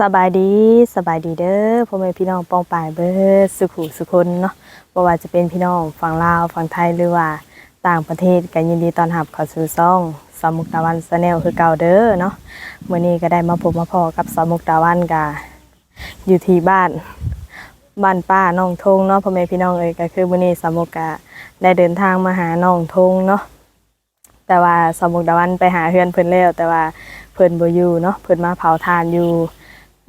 สบายดีสบายดีเด้อพ่อแม่พี่น้องปองปายเบิดสุขุสุคนเนาะบ่ว่าจะเป็นพี่น้องฝั่งลาวฝั่งไทยหรือว่าต่างประเทศก็ยินดีต้อนรับเข้าสู่ซ่องสามุกตะวันชาแนลคือเก่าเด้อเนาะมื้อนี้ก็ได้มาพบมาพอกับสามุกตะวันกะอยู่ที่บ้านบ้านป้าน้องทงเนาะพ่อแม่พี่น้องเอ้ยก็คือมื้อนี้สามุกกะได้เดินทางมาหาน้องทงเนาะแต่ว่าสามุกตะวันไปหาเฮือนเพิ่นแล้วแต่ว่าเพิ่นบ่อยู่เนาะเพิ่นมาเผาทานอยู่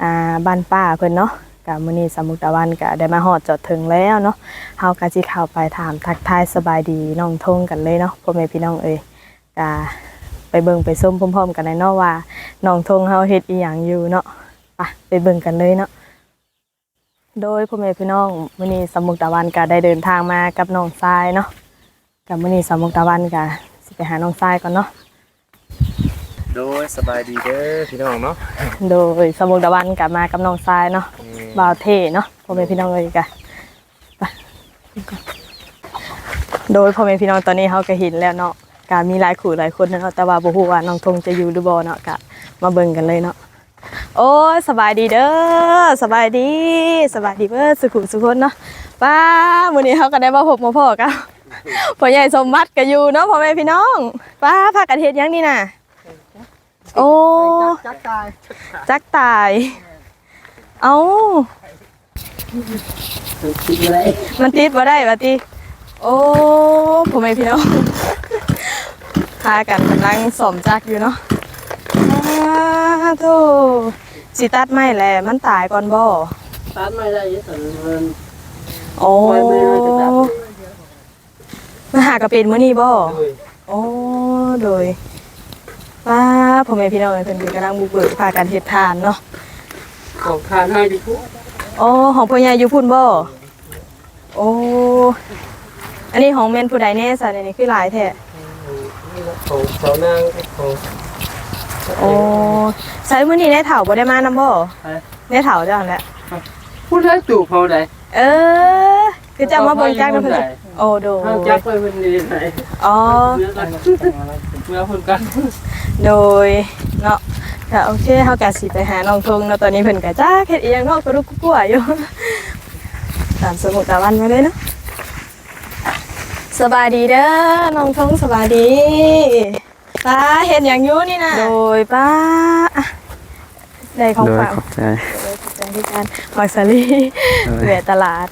อ่าบ้านป้าเพิ่นเนาะกับมื้อนี้สมุกตะวันก็ได้มาฮอดจอดถึงแล้วเนาะเฮาก็สิเข้าไปถามทักทายสบายดีน้องทงกันเลยเนาะพ่อแม่พี่น้องเอ้ยก็ไปเบิ่งไปส้มพร้อมๆกันเลยเนาะว่าน้องทงเฮาเฮ็ดอีหยังอยู่เนาะไปไปเบิ่งกันเลยเนาะโดยพ่อแม่พี่น้องมื้อนี้สมุกตะวันก็ได้เดินทางมากับน้องทรายเนาะกับมื้อนี้สมุกตะวันก็สิไปหาน้องทรายก่อนเนาะ โดยสบายดีเด้อพี่น้องเนาะโดยสมุกตะวันก็มากับน้องทรายเนาะบ่าวเท่เนาะพ่อแม่พี่น้องเลยกะไปโดยพ่อแม่พี่น้องตอนนี้เขาก็เห็นแล้วเนาะกามีหลายขู่หลายคนเนาะแต่ว่าบ่ฮู้ว่าน้องทงจะอยู่หรือบ่เนาะกะมาเบิ่งกันเลยเนาะโอ้ยสบายดีเด้อสบายดีสบายดีเบิดสุขุสุขคนเนาะป้ามื้อนี้เขาก็ได้มาพบมาพ่อกันพ่อใหญ่สมบัติก็อยู่เนาะพ่อแม่พี่น้องป้าพากันเฮ็ดหยังนี่น่ะ โอ้จักตายจักตาย เอากินอะไรมันติดมาได้ปะติโอ้ผมไม่พี่น้องพากันกำลังสมจักอยู่เนาะอ้าโธ่สิตัดไม่แหละมันตายก่อนบ่ตัดไม่ได้ยังสันมันโอ้ไม่ไม่รู้จะตัดมาหากระเป็นมื้อนี้บ่เลยโอ้โดย ป้าผมไม่พี่น้องเพิ่นกำลังบุกเบิกพากันเฮ็ดทานเนาะของทานให้ดิพุโอ้ของพ่อใหญ่อยู่พุ่นบ่โอ้อันนี้ของแม่นผู้ใดแน่ซะเนี่ยนี่คือหลายแท้ของสาวนางของโอ้ใส่มื้อนี้ได้เถาบ่ได้มานำบ่ได้เถาจังแหละพูดได้จูบเขาได้เออคือจะมาเบิ่งจักนำเพิ่นโอ้โดห้างจักไปเป็นนี่ไหนอ๋อ เมื่อกันเมื่อคนกันโดยเนาะก็โอเคเฮาก็สิไปหาน้องทงเนาะตอนนี้เพิ่นก็จักเฮ็ดอีหยังเนาะกระลุกกลัวอยู่ตามสมุกตะวันมาเลยเนาะสบายดีเด้อน้องทงสบายดีป้าเฮ็ดหยังอยู่นี่น่ะโดยป้าอะได้ของโดยฝากขอบใจโดยขอบใจที่การมักสลีโดยเวตลาด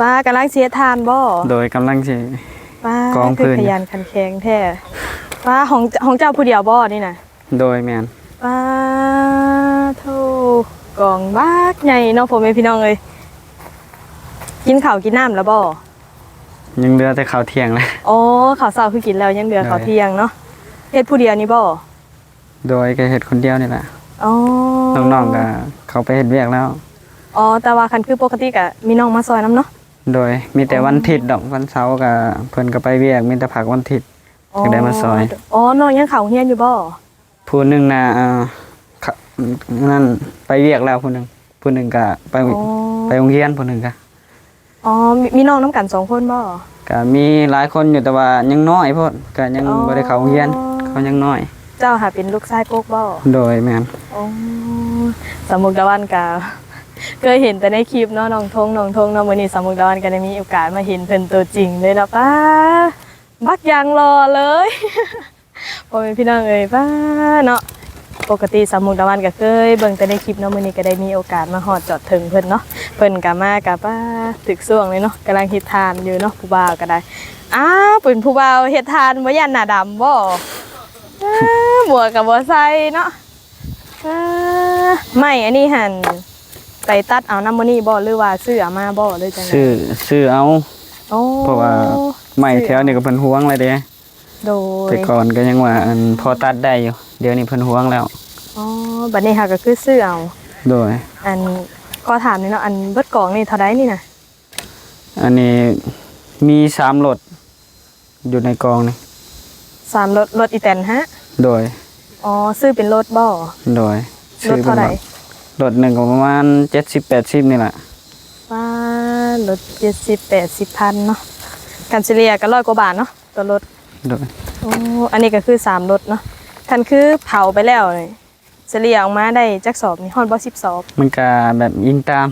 ป้ากำลังเสียทานบ่โดยกำลังสิ ป้ากองคือพื้น ขยันขันแข็งแท้ป้าของของเจ้าผู้เดียวบ่นี่น่ะโดยแมนป้าโธ่กองบากใหญ่เนาะพ่อแม่พี่น้องเอ้ยกินข้าวกินน้ำแล้วบ่ยังเหลือแต่ข้าวเที่ยงเลย อ๋อข้าวเช้าคือกินแล้วยังเหลือได้ข้าวเที่ยงเนาะเฮ็ดผู้เดียวนี่บ่โดยก็เฮ็ดคนเดียวนี่แหละอ๋อน้องๆก็เขาไปเฮ็ดเวียกแล้ว อ๋อแต่ว่าคันคือปกติก็มีน้องมาซอยน้ำเนาะ โดยมีแต่วันอาทิตย์ดอกวันเสาร์ก็เพิ่นก็ไปเวียกมีแต่ผักวันอาทิตย์ก็ได้มาซอย อ๋อน้องยังเข้าเรียนอยู่บ่ผู้หนึงน่ะเอ่อเขานั่นไปเวียกแล้วผู้หนึงผู้หนึงก็ไปอ๋อไปโรงเรียนผู้หนึงก็อ๋อมีมีน้องน้ำกันสองคนบ่ ก็มีหลายคนอยู่แต่ว่ายังน้อยโพดก็ยังอ๋อ บ่ได้เข้าโรงเรียนเขายังน้อย เจ้าหาเป็นลูกชายโกกบ่โดยแม่นอ๋อสามมุกตะวันกา เคยเห็นแต่ในคลิปเนาะน้องทงน้องทงเนาะมื้อนี้สามมุกตะวันก็ได้มีโอกาสมาเห็นเพิ่นตัวจริงเลยแล้วป้าบักยางรอเลยพ่อแม่พี่น้องเอ้ยป้าเนาะปกติสามมุกตะวันก็เคยเบิ่งแต่ในคลิปเนาะมื้อนี้ก็ได้มีโอกาสมาฮอดจอดถึงเพิ่นเนาะเพิ่นก็มากับป้าตึกซ่วงเลยเนาะกำลังเฮ็ดทานอยู่เนาะผู้บ่าวก็ได้อ้าวเป็นผู้บ่าวเฮ็ดทานบ่ยันหน้าดำบ่อ้าหมวกกับบัวใส่เนาะไม่อันนี้หัน ไปตัดเอาน้ำมันนี่บ่หรือว่าซื้อเอามาบ่หรือจังไงซื้อซื้อเอา โอ้เพราะว่าไม้แถวนี้ก็เพิ่นห่วงเลยเด้โดยแต่ก่อนก็ยังว่าอันพอตัดได้อยู่ เดี๋ยวนี้เพิ่นห่วงแล้ว อ๋อบัดนี้ค่ะก็คือซื้อเอา โดย อันก็ถามนี่เนาะอันเบิดกล่องนี่เท่าไดนี่น่ะอันนี้มีสามรถอยู่ในกองนี่สามรถรถอีแตนฮะ โดย อ๋อซื้อเป็นรถบ่ โดยรถเท่าไหร่ รถหนึ่งก็ประมาณเจ็ดสิบแปดสิบนี่แหละว่ารถ70 80พันเนาะกันเฉลี่ยก็ร้อยกว่าบาทเนาะตัวรถโดยโอ้อันนี้ก็คือสามรถเนาะคันคือเผาไปแล้วนี่เฉลี่ยออกมาได้จักสอบนี่ฮอดบ่10สอบมันก็แบบยิงตาม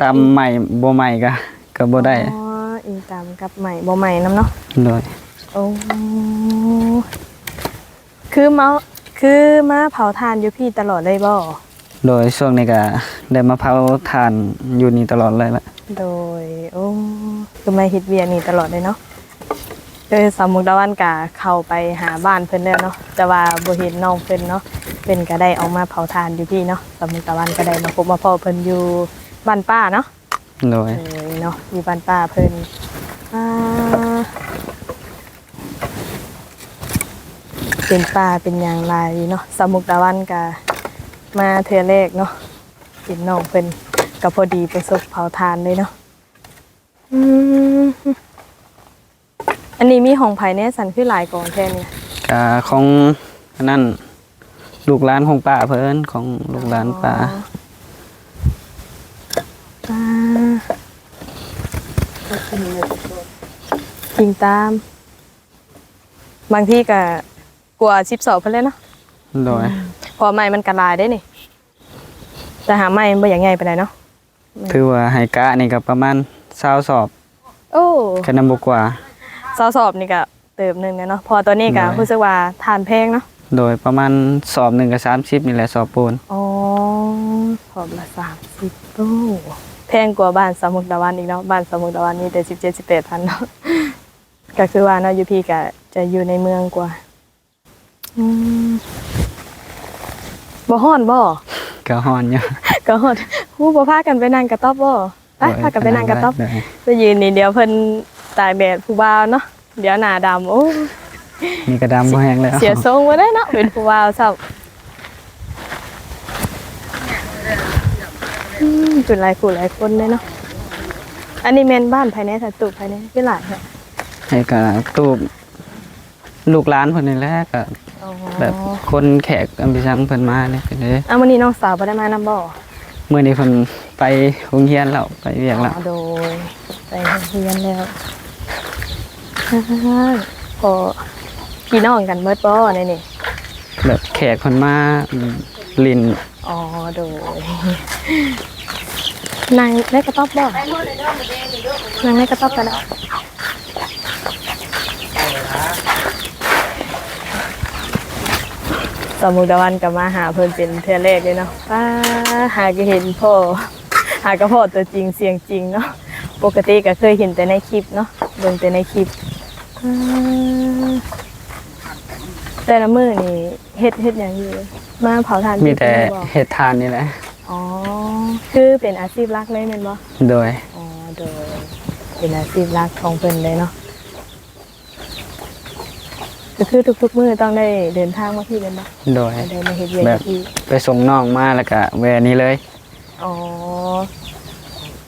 ตามใหม่บ่ใหม่ก็ก็บ่ได้อ๋ออิงตามกับใหม่บ่ใหม่นํเนาะโดยโอ้คือมาคือมาเผาทานอยู่พี่ตลอดเลยบ่ โดยช่วงนี้ก็ได้มาเผาทานอยู่นี่ตลอดเลยแหละโดย โอ้คือมาเฮ็ดเวียกนี่ตลอดเลยเนาะเออสามมุกดาวันกะเข้าไปหาบ้านเพิ่นแล้วเนาะแต่ว่าบ่เห็นน้องเพิ่นเนาะเพิ่นก็ได้ออกมาเผาทานอยู่พี่เนาะสามมุกดาวันก็ได้มาพบมาพ่อเพิ่นอยู่บ้านป้าเนาะโดยเออเนาะอยู่บ้านป้าเพิ่นอ่าเป็นป้าเป็นอย่างไรเนาะสามมุกดาวันกะ มาเทื่อแรกเนาะเห็นน้องเพิ่นก็พอดีประสบเผาทานเลยเนาะอืมอันนี้มีห้องภายในสันคือหลายกองแค่นี้ก็ของอันนั่นลูกหลานของป้าเพิ่นของลูกหลานป้าป้ากิงตาม บางที่ก็กลัวชิปสอบเพิ่นเลยเนาะโดยพ อไม้มันกระลายได้นี่ แต่หาไม้มันบ่อย่างไงไปไหนใดเนาะ ถือว่าให้กะนี่ก็ประมาณ20สอบโอ้แค่นั้นบ่กว่าสาวสอบนี่ก็เติมหนึงนะเนาะ พอตัวนี้ก็ได้ รู้สึกว่าทานแพงเนาะ โดยประมาณสอบหนึ่งกับ30นี่แหละสอบปูนอ๋อสอบละ30โอ้แพงกว่าบ้านสมุกดาวันอีกเนาะ บ้านสมุกดาวันนี่แต่17 18พันเนาะ ก็คือว่าเนาะอยู่พี่ก็จะอยู่ในเมืองกว่า อืม บ่ฮ้อนบ่ก็ฮ้อนอยู่ก็ฮ้อนฮู้บ่พากันไปนั่งกระต๊อบบ่ไปพากันไปนั่งกระต๊อบโดยไปยืนนี่เดี๋ยวเพิ่นตากแดดผู้บ่าวเนาะเดี๋ยวหน้าดำโอ้นี่ก็ดำบ่แห้งแล้วเสียทรงบ่ได้เนาะเป็นผู้บ่าวซับอืมจุดหลายคู่หลายคนเลยเนาะอันนี้แม่นบ้านภายในสตูภายในคือหลายค่ะให้ก็ตูบลูกหลานเพิ่นนี่แหละก็อ๋อ แบบคนแขกอันพิชังเพิ่นมาเนี่ยก็เลยอ้าววันนี้น้องสาวบ่ได้มานำบ่เมื่อนี้เพิ่นไปโรงเรียนแล้วไปเรียกแล้วอ๋อโดยไปเรียนแล้วอ่าพอพี่น้องกันเบิดบ่ในนี่แบบแขกเพิ่นมาอืมลินอ๋อโดยนางได้กระต๊อบบ่นางได้กระต๊อบกันแล้ว สมุกดาวันกับมาหาเพิ่นเป็นเทื่อแรกเลยเนาะป้าหาก็เห็นพ่อ หากระพ่อตัวจริงเสียงจริงเนาะปกติก็เคยเห็นแต่ในคลิปเนาะเบิ่งแต่ในคลิปอ่าแต่ละมื้อนี่เฮ็ดเฮ็ดหยังอยู่มาเผาทานมีแต่ที่ไหนบ่เฮ็ดทานนี่แหละอ๋อคือเป็นอาชีพหลักเลยแม่นบ่โดยอ๋อโดยเป็นอาชีพหลักของเพิ่นเลยเนาะ ก็คือทุกๆมื้อต้องได้เดินทางมาที่เดินบ่โดยได้มาเฮ็ดเวียกแบบ ที่ไปส่งน้องมาแล้วก็แวะนี้เลย อ๋อ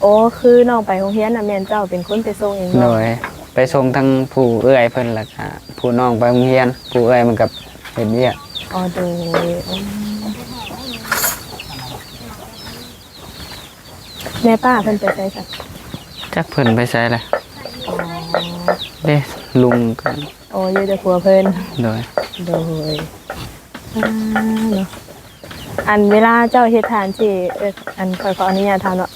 โอ้คือน้องไปโรงเรียนน่ะแม่นเจ้าเป็นคนไปส่งเองโดบ่ยไปส่งทั้งผู้เอื้อยเพิ่นแล้วก็ผู้น้องไปโรงเรียน ผู้เอื้อยมันกับเฮ็ดเวียกอ๋อโดยอืมแม่ป้าเพิ่นไปไสสักจักเพิ่นไปใช้แหละอ๋อ เด้ลุงกัน โอ้อยู่แต่ครัวเพิ่นโดยโดยอ่าเนาะอันเวลาเจ้าเฮ็ดทานสิเอออันขอขออนุญาตถามเนาะ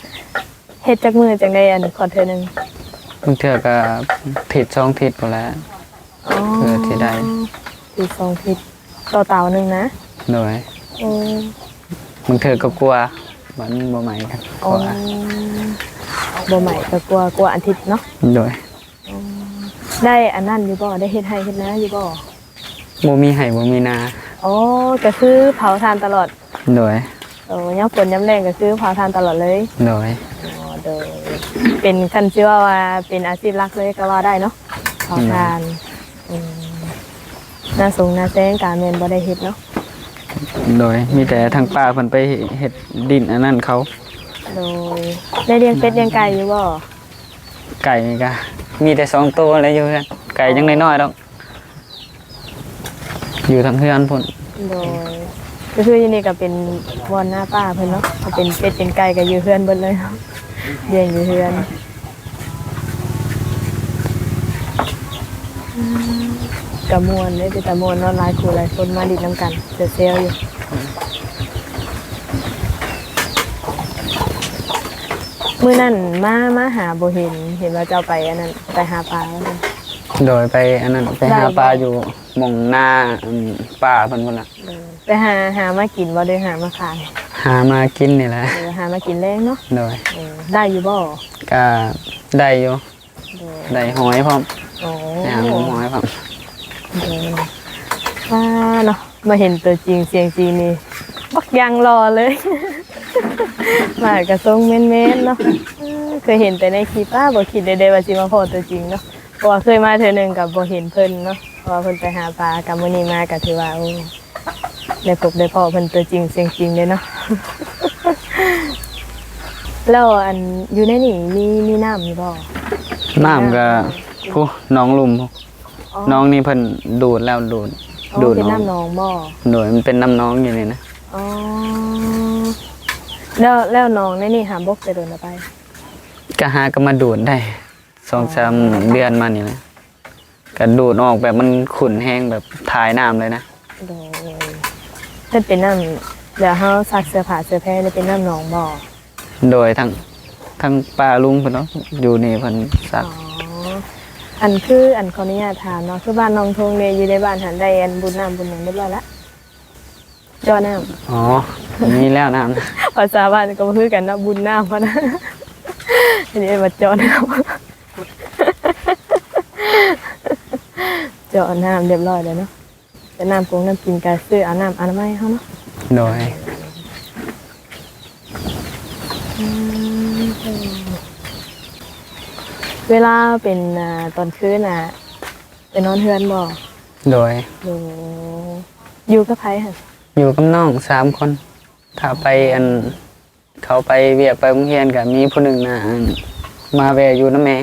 เฮ็ดจักมือจังได้อันขอเธอหนึงบางเทื่อก็ผิดช่องผิดหมดแล้ว อ๋อเพื่อที่ได้ติดสองทิศต่อเต่าหนึงนะโดยโอ้บางเทื่อก็กลัวมันบ่ใหม่กันกโอ้ลัวบ่ใหม่ก็กลัวกลัวอาทิตย์เนาะโดย ได้อันนั้นอยู่บ่ได้เฮ็ดให้เฮ็ดนาอยู่บ่บ่มีให้บ่มีนาอ๋อก็คือเผาทานตลอดโดยโอ้ยามฝนยามแรงก็คือเผาทานตลอดเลยโดยอ๋อโดยเป็นคันชื่อว่าว่าเป็นอาชีพหลักเลยก็ว่าได้เนาะเผาทานอืมหน้าสูงหน้าแซงการเงินบ่ได้เฮ็ดเนาะโดยมีแต่ทางป้าเพิ่นไปเฮ็ดดินอันนั้นเขา โดยได้เลี้ยงเป็ดเลี้ยงไก่อยู่บ่ ไก่นี่ก็มีแต่สองตัวอะไรอยู่กันไก่ยังน้อยๆดอกอยู่ทางเฮือนพุ่นโดยก็คืออยู่นี่ก็เป็นวอนหน้าป้าเพิ่อนเนาะก็เป็นเป็ดเป็นไก่ก็อยู่เฮือนเบิดเลยเนาะเลี้ยงอยู่เฮือนอืมกะมวนเลยเป็นตะมวนเนาะหลายคู่หลายคนมาดิดน้ำกันเซลเซลอยู่ มื้อนั้นมามาหาบ่เห็นเห็นว่าเจ้าไปอันนั้นไปหาปลาแล้วนั่นโดยไปอันนั้นไปหาได้บ่ปลาอยู่หมองหน้าอืมป่าเพิ่นพุ่นน่ะเออไปหาหามากินบ่ได้หามาขายหามากินนี่แหละเออหามากินแรงเนาะโดยเออได้อยู่บ่ก็ได้อยู่เออได้หอยพร้อมโอ้ได้หาหอยพร้อม เออว่าเนาะมาเห็นตัวจริงเสียงจริงนี่ บักยังรอเลย มากระทรงเม้นๆเนาะเออเคยเห็นแต่ในคลิปป้าบ่คิดได้ๆว่าสิมาพอตัวจริงเนาะเพราะว่าเคยมาเทื่อหนึงกับบ่เห็นเพิ่นเนาะเพราะว่าเพิ่นไปหาปลากับมื้อนี้มาก็ถือว่าโอ้ได้พบได้พอเพิ่นตัวจริงเสียงจริงเลยเนาะแล้วอันอยู่ในนี่มีมีน้ำอยู่บ่น้ำก็ผู้น้องลุมผู้น้องนี่เพิ่นดูดแล้วดูดอ๋อดูดเป็นน้องน้ำหนองบ่โดยมันเป็นน้ำน้องอยู่นี่นะ อ๋อแล้วแล้วน้องในนี่หามบกไปโดนเอาไป ก็หาก็มาดูดได้สองสามเดือนมานี่แหละก็ดูดออกแบบมันขุ่นแห้งแบบถ่ายน้ำเลยนะโดยเพิ่นเป็นน้ำเดี๋ยวเฮาซักเสื้อผ้าเสื้อแพรนี่เป็นน้ำหนองบ่อโดยทั้งทั้งป้าลุงเพิ่นเนาะอยู่นี่เพิ่นซัก อ๋ออันคืออันขออนุญาตถามเนาะคือบ้านน้องทงเนี่ยอยู่ในบ้านหันได้อันบุญน้ำบุญหยังเรียบร้อยละ จอน้ำอ๋อมีแล้วน้ำนะภาษาบ้านก็บ่คือกันเนาะบุญน้ำพะนะอันนี้มาจอน้ำจอน้ำเรียบร้อยเลยเนาะแต่น้ำกงน้ำกินกาซื้อเอาน้ำอนามัยเฮาเนาะโดยเวลาเป็นอ่าตอนคืนอะไปนอนเฮือนบ่โดยอยู่อยู่กับไผค่ะ อยู่กับน้องสามคน ถ้าไปอัน เขาไปเวียกไปโรงเรียนก็มีผู้หนึ่งนะอันมาแวะอยู่นะแม่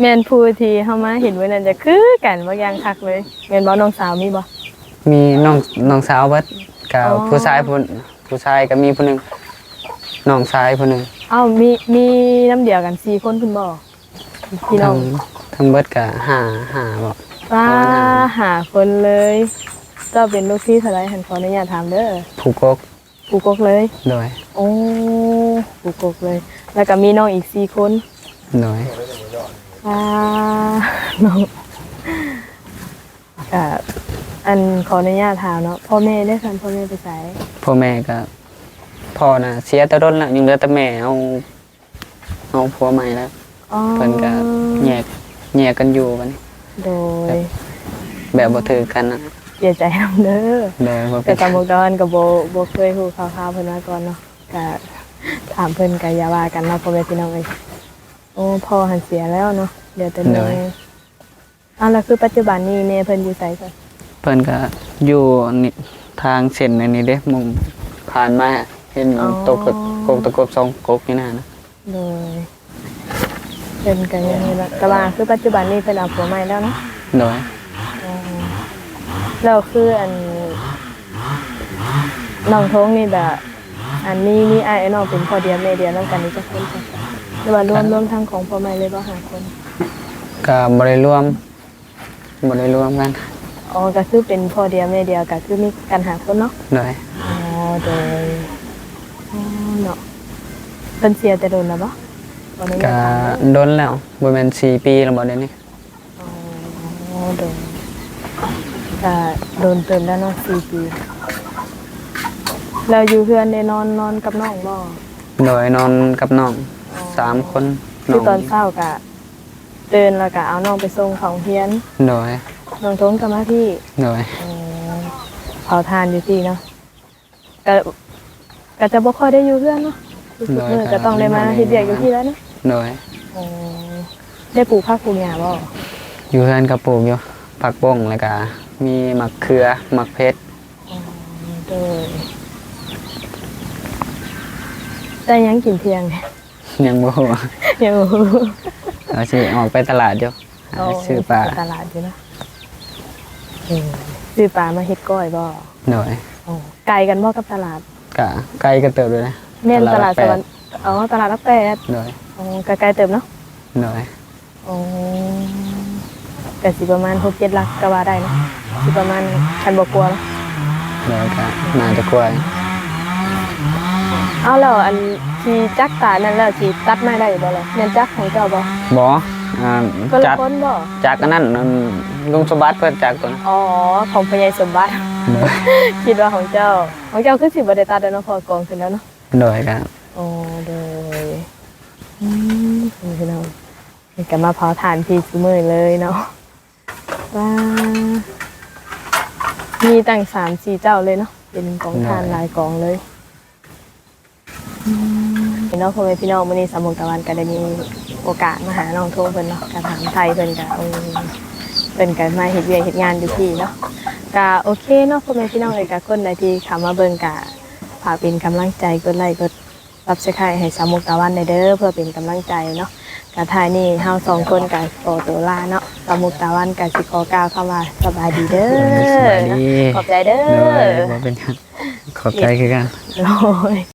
แม่นผู้ที่เฮามาเห็นไว้นั่นจะคือกันบ่อย่างคักเลยแม่นบ่น้องสาวมีบ่ มีน้องน้องสาวเบิดกับอ๋อ ผู้ชายผู้ผู้ชายก็มีผู้หนึ่งน้องชายผู้หนึ่งเอ้ามีมีน้ำเดียวกัน4คนคุณบ่พี่น้ทั้องงทั้งเบิดก็หาหาบ่ว้าหาคนเลย เจ้าเป็นลูกพี่เท่าไหร่หันขออนุญาตถามเด้อผู้กกปู่กกเลยโดยโอ้ปู่กกเลย แล้วก็มีน้องอีก4คนโดยอ่าน้องกับอันขออนุญาตถามเนาะพ่อแม่ได้คันพ่อแม่ไปใส่พ่อแม่ก็พ่อน่ะเสียแต่ต้นละยังเหลือแต่แม่เอาเอาผัวใหม่แล้วอ๋อเพิ่นก็แยกแยกกันอยู่บัดนี้โดย แบบบ่ถือกันน่ะ เสียใจนำเด้อโดยบ่แต่เป็นตำบกดอนกับโบโบเคยฮู้ข่าวๆเพิ่นมาก่อนเนาะก็ถามเพิ่นก็อย่าว่ากันเนาะพ่อแม่พี่น้องเอ้ยโอ้พ่อหันเสียแล้วเนาะเดี๋ยวแต่น้อยอ้าวแล้วคือปัจจุบันนี้แม่เพิ่นอยู่ไสก่อนเพิ่นก็อยู่นี่ทางเส้นอันนี้เด้มุมผ่านมาเห็นตกกกตะกบสองกกนี่น่ะนะโดยเพิ่นก็ยังนี่ละแต่ว่าคือปัจจุบันนี้เพิ่นเอาผัวใหม่แล้วเนาะ โดย เราคืออันน้องท้องนี่แบบ อันนี้นี่ไอ้ายน้องเป็นพ่อเดียวแม่เดียวน้องกันนี่จะคนกันหรือว่ารวมรวมทั้งของพ่อแม่เลยบ่หาคนก็บ่ได้รวมบ่ได้รวมกันอ๋อก็คือเป็นพ่อเดียวแม่เดียวก็คือมีกันหาคนเนาะโดยอ๋อโดยอ๋อเนาะเป็นเสียแต่โดนแล้วบ่บ่ได้ก็ถามเลยโดนแล้วบ่แม่น4ปีแล้วบ่เดี๋ยวนี้อ๋อโดน ก็โดนเติมแล้วเนาะสี่ปีเราอยู่เพื่อนได้นอนนอนกับน้องบ่โดยนอนกับน้องสามคนคือตอนเช้ากะเดินแล้วก็เอาน้องไปส่งของเฮียนโดยน้องทงกับมาพี่โดยอืมเผาทานอยู่ที่เนาะก็ก็จะบ่ค่อยได้อยู่เพื่อนเนาะรู้สึกเมื่อจะต้องได้มาเฮ็ดเวียกอยู่ที่แล้วเนาะโดยอืมได้ปลูกผักปลูกหญ้าบ่อยู่เฮือนกับปลูกอยู่ผักบ้งแล้วก็ มีมะเขือมะเพชรโดยได้หยังกินเที่ยง ยังบ่ฮู้ยังบ่รู้เราสิออกไปตลาดอยู่หาซื้อปลาไปตลาดอยู่เนาะอืมซื้อปลามาเฮ็ดก้อยบ่โดยอ๋อไกลกันบ่กับตลาดก็ไกลก็เติบเลยนะแม่นตลาดสแปวรรค์อ๋อตลาดรักแปดโดยอ๋อไกลๆเติมเนาะโดยอ๋อแต่สิประมาณหกเจ็ดลักก็ว่าได้เนาะ สิประมาณคันบ่กลัวเนาะโดยก็น่าจะกล้วยเอาเอาแล้วอันที่จักตานั่นแล้วที่ตัดไม้ได้บ่ล่ะแม่นจักของเจ้าบ่บ่อ่าก็ละจัดคนบ่จากอันนั้นอันลุงสมบัติเพิ่นจากตัวนั้นอ๋อของพญายสมบัติ คิดว่าของเจ้า ของเจ้าคือสิบ่ได้ตัดแล้วเนาะพอกองขึ้นแล้วเนาะ โดยกันอ๋อโดยอืมพี่น้องนี่ก็มาเผาถ่านพี่ซุมื้อเลยเนาะว้า มีตั้ง3 4เจ้าเลยเนาะเป็นกองถ่านหลายกองเลยอืมพี่น้องพ่อแม่พี่น้องมื้อนี้สามมุกตะวันก็ได้มีโอกาสมาหาน้องโทเพิ่นเนาะก็ถามไทยเพิ่นก็เออเพิ่นก็มาเฮ็ดเวียกเฮ็ดงานอยู่ที่เนาะก็โอเคเนาะพ่อแม่พี่น้องเอกคนใดที่เข้ามาเบิ่งกะฝากเป็นกำลังใจกดไลค์กดรับสไครให้สามมุกตะวันในเด้อเพื่อเป็นกำลังใจเนาะกะทายนี่เฮาสองคนกะขอตัวลาเนาะ สามมุกตะวันกะสิขอกล่าวเข้ามาสบายดีเด้อสบายดี ขอบใจเด้โดยอบ่เป็นหยังขอบใจคือกันโอ้ย